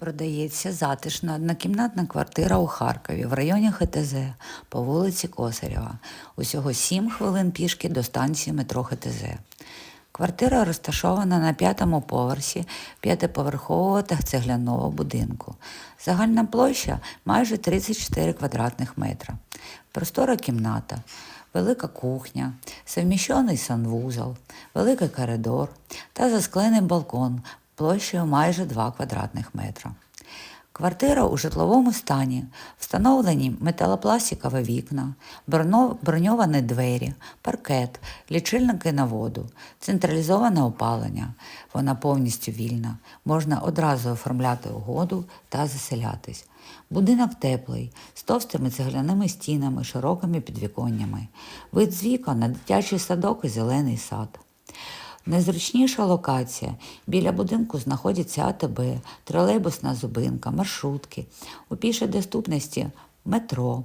Продається затишна однокімнатна квартира у Харкові в районі ХТЗ по вулиці Косарєва. Усього 7 хвилин пішки до станції метро ХТЗ. Квартира розташована на п'ятому поверсі п'ятиповерхового та цегляного будинку. Загальна площа майже 34 квадратних метра. Простора кімната, велика кухня, совміщений санвузол, великий коридор та засклений балкон площею майже 2 квадратних метра. Квартира у житловому стані, встановлені металопластикові вікна, броньовані двері, паркет, лічильники на воду, централізоване опалення. Вона повністю вільна. Можна одразу оформляти угоду та заселятись. Будинок теплий, з товстими цегляними стінами, широкими підвіконнями. Вид з вікон на дитячий садок і зелений сад. Найзручніша локація. Біля будинку знаходяться АТБ, тролейбусна зупинка, маршрутки. У пішій доступності метро,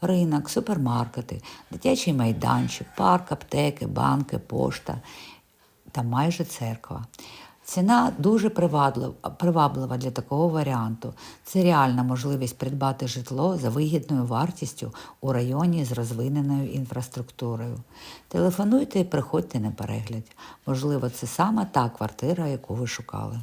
ринок, супермаркети, дитячий майданчик, парк, аптеки, банки, пошта та майже церква. Ціна дуже приваблива для такого варіанту. Це реальна можливість придбати житло за вигідною вартістю у районі з розвиненою інфраструктурою. Телефонуйте і приходьте на перегляд. Можливо, це саме та квартира, яку ви шукали.